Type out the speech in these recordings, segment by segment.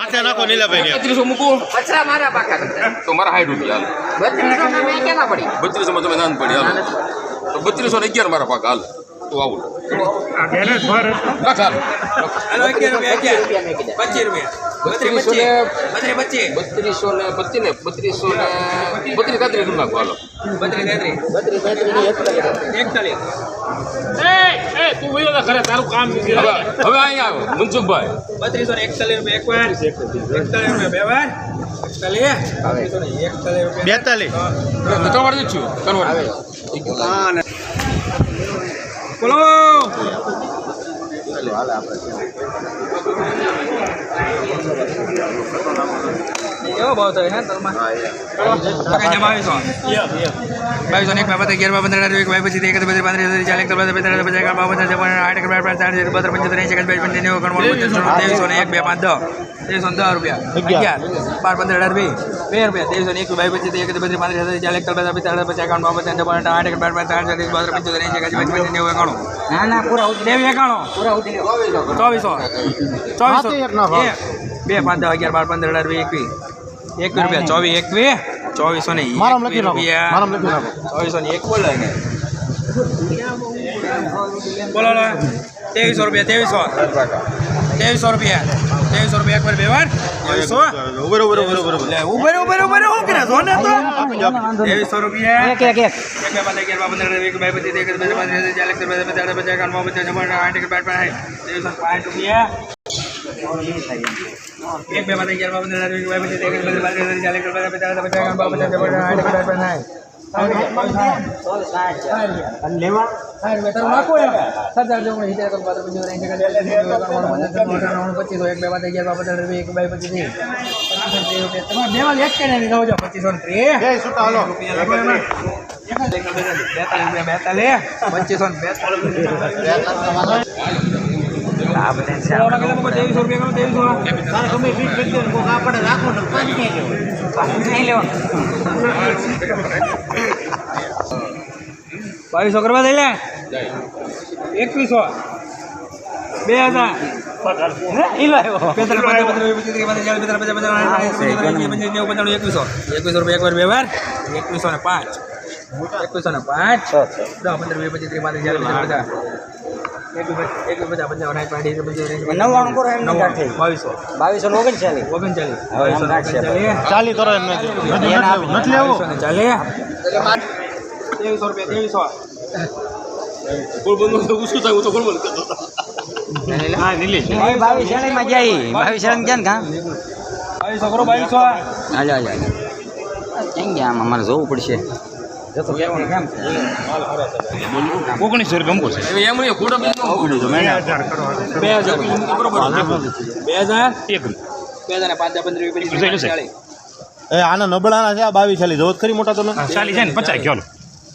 માથે નાખો નીલાભાઈ બત્રીસો મૂકું. પછરા મારા પાકા તો મારા સાઠ રૂપિયા હાલ. બત્રીસો તમે નાન પડી? હાલ. તો બત્રીસો ને અગિયાર મારા પાક હાલ. તો આવું લખ હાલ હાલો અગિયાર રૂપિયા અગિયાર રૂપિયા મેં કીધા પચીસ રૂપિયા. બત્રીસો ને બત્રીસ ને બત્રીસો ને બત્રીસ તેત્રીસ રૂપિયા નાખો હાલો. બત્રીસ તેત્રીસ બત્રીસ બેત્રીસની એકતાલીસ એકતાલીસ. હવે હવે અહીંયા આવો મનસુખભાઈ. બત્રીસો ને એકતાલીસ રૂપિયા એક વાર એકતાલીસ રૂપિયા બે વાર. એકતાલીસ. બત્રીસો ને એકતાલીસ રૂપિયા. બેતાલીસ. છું બોલો કેવો ભાવ થાય હે બાવીસો બાવીસો એક બાબત અગિયાર બાબત એક બાય પછી એક બત્રીસ પાંત્રીસ પચાસ પચાસ એકાવન બાવન પચાસ છપ્પન આઠ એક બાર પાંચ નેવું એકાણું બાણું પચાસ ત્રેવીસો ને એક બે પાંચ ત્રેવીસો ને દસ રૂપિયા. અગિયાર. બાર પંદર અઢાર બે બે રૂપિયા. ત્રેવીસો એક બાય પચીસ એક બત્રીસ પાંત્રીસ હજાર ચાલે બત્રીસ પચાસ પચાસ એકાવન બાવન પચાસ છપ્પન આઠ એક બાર પાંચ સાઠ ચાલીસ પંચોતેર એકાસી નેવું એકાણું ના ના પૂરા નેવું એકાણું ચોવીસો ચોવીસો એક બે પાંચ દસ અગિયાર બાર પંદર અઢાર વીસ એકવીસ. એકવીસ રૂપિયા ચોવીસ એકવીસ. ચોવીસો ને રૂપિયા. ચોવીસો ને એક બોલો ને. બોલો. ત્રેવીસો રૂપિયા ત્રેવીસો. ત્રેવીસો રૂપિયા. ત્રેવીસો રૂપિયા એક વાર બે વાર ત્રેવીસો ઉભર ઉભર ઉભર ઉભર લે, ઉભરે ઉભરે ઉભરે હું કરે છો ને તો ત્રેવીસો રૂપિયા એક એક એક એક બે પાંચ અગિયાર પંદર એક બે પચીસ એક બે પાંચ ચાલીસ એક બે પચાસ પચાસ એકાવન બાવન પચાસ આઠ એક ત્રેવીસો પાંચ રૂપિયા એક બે પાંચ અગિયાર પંદર એક બે પચીસ એક બે પાંચ ચાલીસ પચાસ પચાસ એકાવન બાવન પચાસ છપ્પન આઠ એક પાંચ લેવા? પચીસો એક બે પાંચ અગિયાર બાર એક બે પચીસ તમારે બે વાર એક કે નહીં રહો પચીસો ને ત્રીસ. બેતાલીસ પચીસો ને બેતાલીસ બાવીસો કરવા દઈ લે એકવીસો બે હજાર એકવીસો એકવીસો રૂપિયા એક વાર બે વાર એકવીસો ને પાંચ એકવીસો ને પાંચ પંદર બે પચીસ ત્રીસ પાંત્રીસ કરો નવ્વાણું. બાવીસો બાવીસો ને ઓગણચાલીસ ઓગણચાલીસ રાખશે. ઓગણચાલીસ ચાલી ત્રેવીસો રૂપિયા હા નીલી બાવીસ શ્રેણી જાય બાવીસ શ્રેણી ક્યાં કા? બાવીસો કરો બાવીસો હાલો હાલો કેમ ગયા આમાં અમારે જોવું પડશે? જતો કેવાનું કેમ? ઓગણીસો રૂપિયા મૂકો છે. એમ નહીં ખોટો બીજ બે હજાર બે હજાર એક બે હજાર પાંચ હજાર પંદર આના નબળાના છે આ બાવીસ ચાલી જોત ખરી મોટા તો ચાલી છે ને પચાસ કયો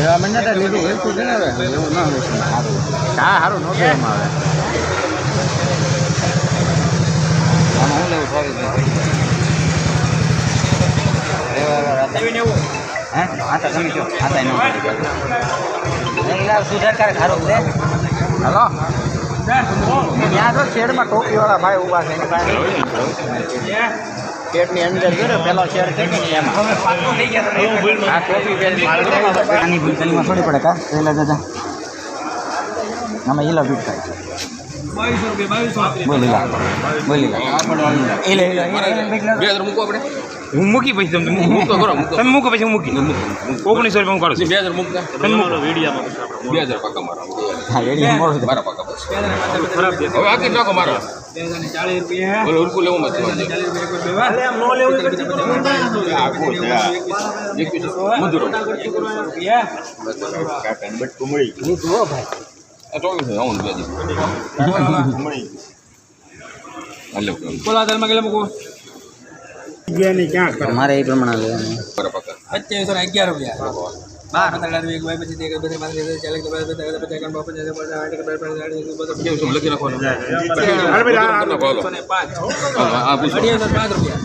એસે હું મને તો લીધું એવું ના હોય. સારું નહોતું એમાં હવે આમાં હું લેવું? સોરી હે? હા તો તમે કહો. હા તો એનો સુધાર કરે છે. હલો? ત્યાં તો શેડમાં ટોપીવાળા ભાઈ ઊભા છે. એની પાસે પેટની અંદર જો ને પેલો શેર થઈ ગયો એમાં આ પહેરી આની ભૂલ થોડી પડે કા પહેલા દાદા આમાં ઈલા ભીટ થાય બોલી લા બોલી લા ઈલા ઈલા ઈલા બે હજાર મૂકો આપણે હું મૂકી પછી તમને મૂકો કરો મૂકો તમે મૂકો પછી હું મૂકી ઓગણીસો રૂપિયા હું કાઢું બે હજાર મૂકતા તમે મૂકો બે હજાર પાકા મારા હા મોડું મારા પાકા ખરાબ હવે મારા આ બે દી હાલો બોલો આ ધર્મ મૂકવું અમારે એ પ્રમાણે લેવાનું મારા ને અગિયાર રૂપિયા બાર પંદર એક ચાલીસ એંસી લખી એકસો ને પાંચ પૂછો રૂપિયા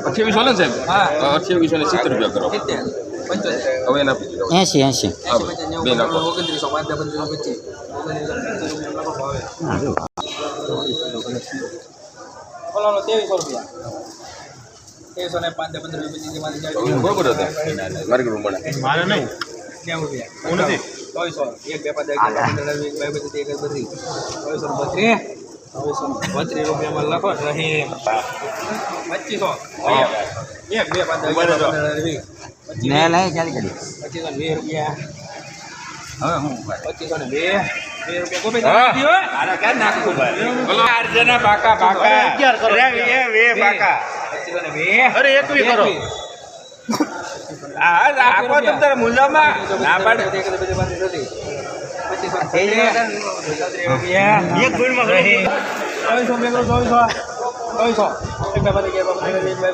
અઠ્યાવીસો ને સાહેબ હા. અઠ્યાવીસો ને સિત્તેર રૂપિયા કરો હવે એને હા, એંસી બે નેવું ઓગણત્રીસો પાંચ પંદર પચીસ ઓગણત્રીસો પચીસ રૂપિયા ભાવે બોલો ત્રેવીસો રૂપિયા. ત્રેવીસો ને પાંચ પંદર રૂપિયા બરોબર હતા? મારી ગ્રુપ મળે મારે નહીં. નેવું રૂપિયા. હું નથી. ચોવીસો. એક બે પાંચ એક પંદર વીસ બાવીસ પચીસ બત્રીસ ચોવીસો બત્રીસ. ચોવીસો બત્રીસ રૂપિયામાં લખો રહી પચીસો. એક એક બે પાંચ પચીસો. વીસ રૂપિયા. હવે હું પચીસો ને બે બે રૂપિયા કોઈ હા. પૈસા હોય અગિયાર કરો પચીસો ને બે અરે એકવી કરો એક ગુણમાં ચોવીસો બે ચોવીસો ચોવીસો એક બે એકત્રીસ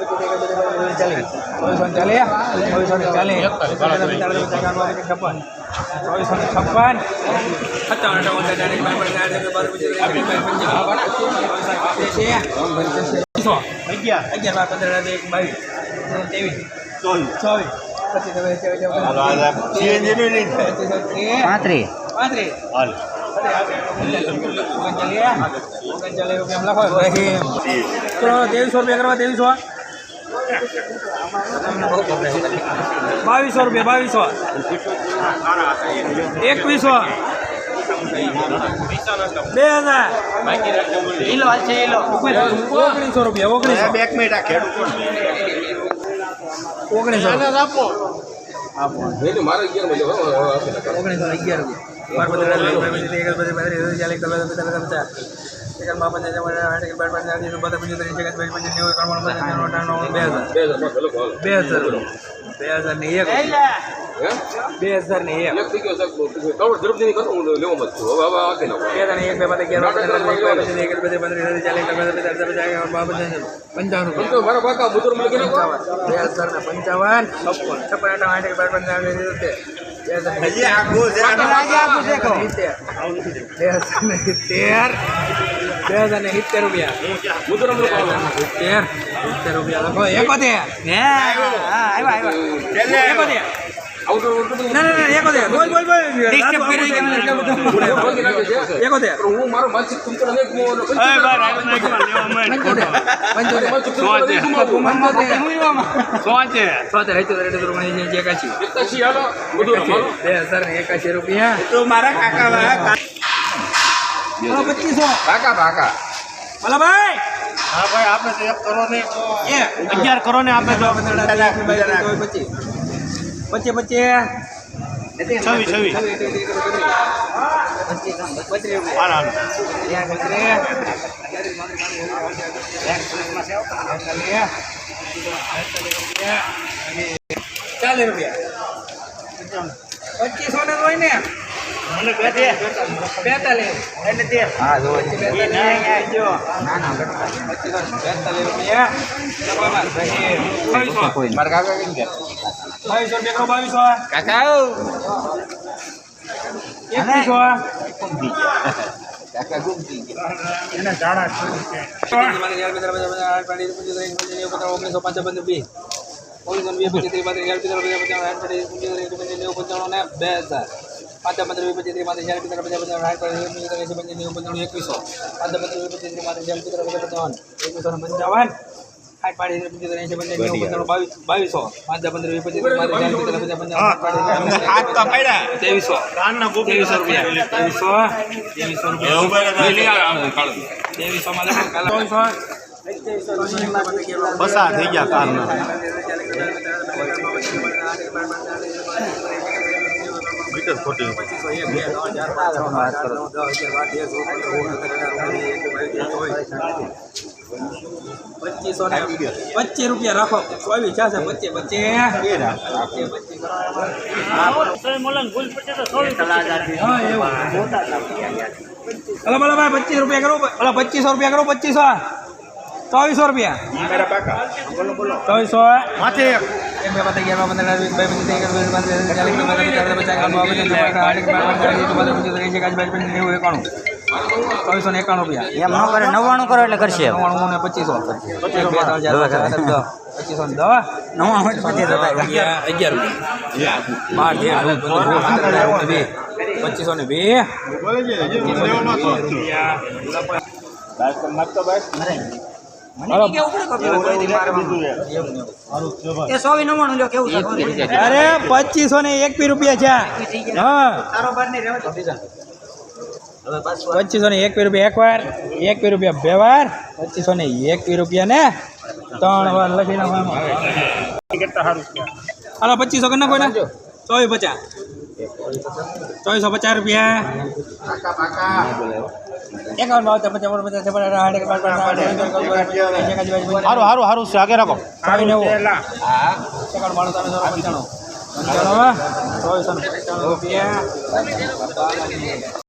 બત્રીસ ચાલીસ ચોવીસો ચાલીસ ચોવીસો ચાલીસ ચોવીસો ને છપ્પન ચોવીસો અગિયાર અગિયાર બાર પંદર એક બાવીસ ત્રેવીસ ચોવીસ ચોવીસ પાંત્રીસ પાંત્રીસ ત્રેવીસો રૂપિયા કરવા ત્રેવીસો બાવીસો રૂપિયા બાવીસો એકવીસો બે હજાર ઓગણીસો રૂપિયા ઓગણીસો એક મિનિટ આ ખેડૂત ઓગણીસો આપો બધા ઓગણીસો અગિયાર રૂપિયા બાવન પંચાવન છપ્પન સાઠ એકસઠ બાર પાંચ આઠ બધા પંચોતેર એકાસી બાવીસ પંચાવન નેવું એકાણું અઠ્ઠાણું અઠ્ઠાણું બે હજાર બે હજાર બે હજાર ને એક હે બે હજાર ને એક એક બે હજાર ને એક બે પાંચ અગિયાર એક એક પંચાવન પંચાવન પંચાવન બે હજાર ને પંચાવન છપ્પન છપ્પન આઠ એક બાર આઠ સિત્તેર. રૂપિયા. સિત્તેર. સિત્તેર રૂપિયા લખો. એકોતેર. હે આવ્યા આવ્યા. એકોતેર. ના ના ના એકોતેર. બોલ બોલ બોલ. એકોતેર. પણ હું મારો માનસિક તંત્ર નહીં ગુમાવવાનો. પંચોતેર પંચોતેર છોતેર અઠ્યોતેર અઠ્યોતેર ઓગણીસ એંસી એકાશી. એકાશી હાલો. બુધુર હાલો બે હજાર ને એકાશી રૂપિયા. તો મારા કાકા બોલો પચીસો. પાકા પાકા બોલો ભાઈ. હા ભાઈ આપણે એક કરો ને એ. અગિયાર કરો ને આપણે છવ્વીસ છવ્વીસ. હાલ હાલ ચાલીસ રૂપિયા. પચીસો ને હોય ને. મને બે દે બેતાલીસ એટલે દે હા જો બેતાલીસ રૂપિયા કોઈ મારા કાકા કેમ કે બાવીસો રૂપિયા કરો બાવીસો કાકા એકવીસો કાકા ગુમ થઈ ગયા એને જાડા ઓગણીસો પંચાવન વીસ ઓગણીસો વીસ પચીસ ત્રીસ પાંત્રીસ પચાસ પંચાવન ને બે હજાર પાંચ પંદર વીસ પચીસ ત્રીસ ચાલીસ પિસ્તાલીસ પચાસ એંસી પંચાણું એકવીસો. પાંચ પંદર વીસ પચીસ ત્રીસ ચાલીસ પિસ્તાલીસ પચાસ પંચાવન એકવીસો ને પંચાવન. આઠ પાંત્રીસ પંચોતેર એંસી પંચાણું બાવીસ બાવીસો. પાંચ પંદર વીસ પચીસ ત્રીસ ચાલીસ પિસ્તાલીસ પચાસ પંચાવન આઠ પાંત્રીસ હાથ તો પડ્યા. ત્રેવીસો ત્રેવીસો રૂપિયા. ત્રેવીસો ત્રેવીસો રૂપિયા. ત્રેવીસો માં કાલા પસાર થઈ ગયા કાનના મીટર ખોટી પચીસો રૂપિયા રાખો. ચોવીસ છે પચીસ પચીસ. હલો બોલો ભાઈ પચીસ રૂપિયા કરો બોલો પચીસો રૂપિયા કરો પચીસો. ચોવીસો રૂપિયા. ચોવીસો. માથે એક બે રૂપિયા એમ ન કરે નવ્વાણું કરો એટલે કરશે નવ્વાણું પચીસો બે પચીસો ને એટલે અગિયાર રૂપિયા વીસ પચીસો ને બે અરે પચીસો ને એક પી રૂપિયા છે. હા. પચીસો ને એક રૂપિયા એક વાર એક રૂપિયા બે વાર પચીસો ને એક રૂપિયા ને ત્રણ વાર લખી નાખવાનું. હાલો પચીસો કરી નાખો ને ચોવીસ પચાસ. ચોવીસો પચાસ રૂપિયા. એકાવન ઓગણીસ, વીસ, એકવીસ, એકાસી, બાવીસ, પચીસ, સારું સારું સારું છે આગે રાખો. ચાવી નેવું એકાવન બાણું ત્રણ પંચાણું પંચાણું પંચાણું રૂપિયા